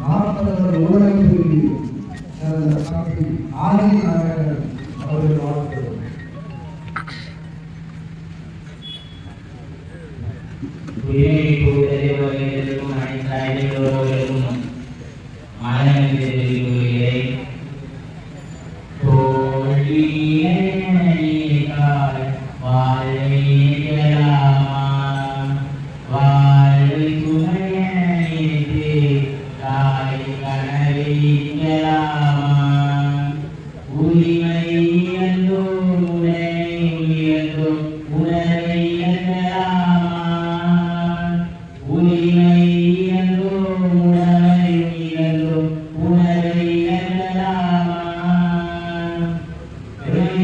நாற்பது உலகத்திற்கு ஆதிநாக அவர்கள் வாழ்த்துகிறோம் மாநிலத்திற்கு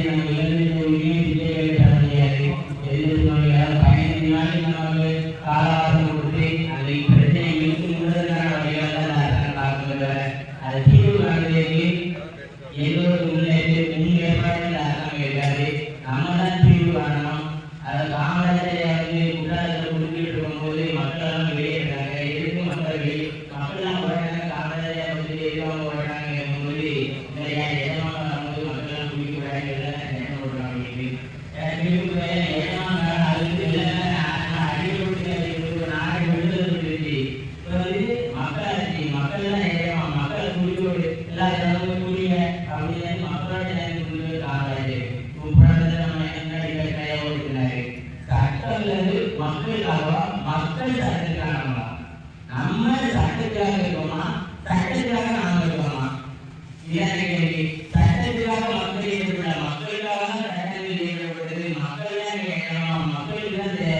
ಅಧ್ಯಯನಗಳಿಗೆ மக்களுக்காக மக்கள் சட்டத்துக்காக நம்ம நம்ம சட்டத்துக்காக இருக்கோமா? சட்டத்துக்காக நாம இருக்கோமா? இதான் கேள்வி சட்டத்துக்காக மக்கள் ஏற்பட மக்களுக்காக சட்டங்கள் ஏற்படுது மக்கள் தான் கேட்கணும் மக்களுக்கு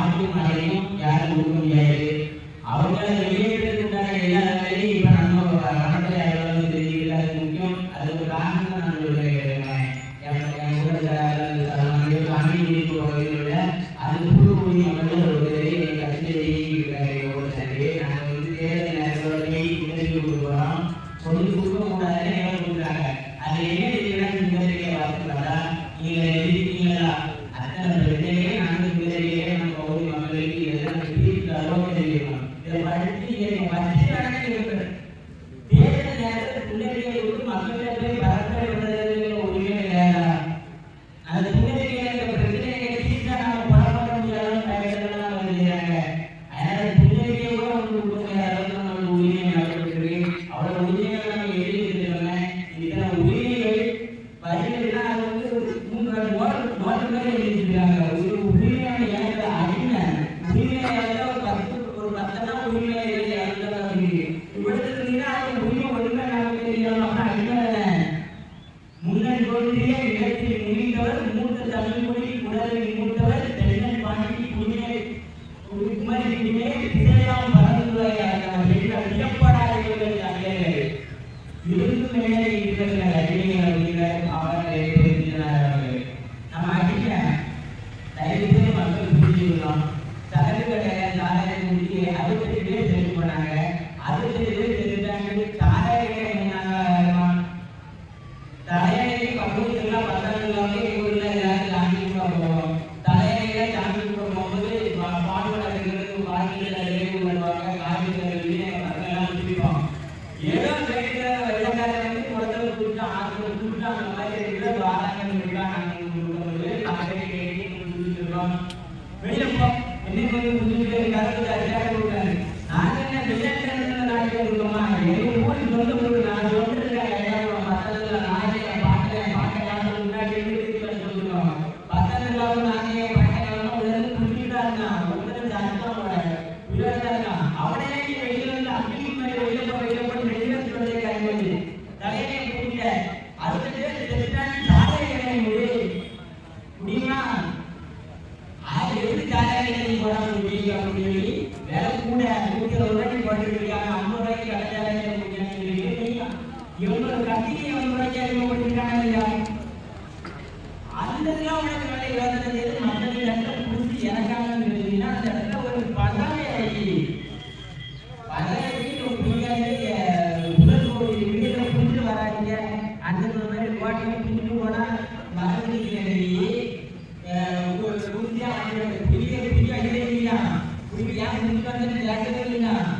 ஆணைக்கும் நபரையும் யாரும் ஒன்றும் முடியாது அவர்களை இதுக்கு இருக்கிற லைப்ரரியில் இருக்கிற அவரை லைப்ரரி நம்ம அடிக்கிறேன் லைப்ரரி மக்கள் புரிஞ்சுக்கணும் தகவல்களை தாரரை முடிக்க அறுபத்தெட்டுலேயே தெரிஞ்சு தெரிஞ்சாங்க தாரரை என்ன தலையணை பகுதி ఇవి యాక్ నిమిషాలు యాక్ నిమిషం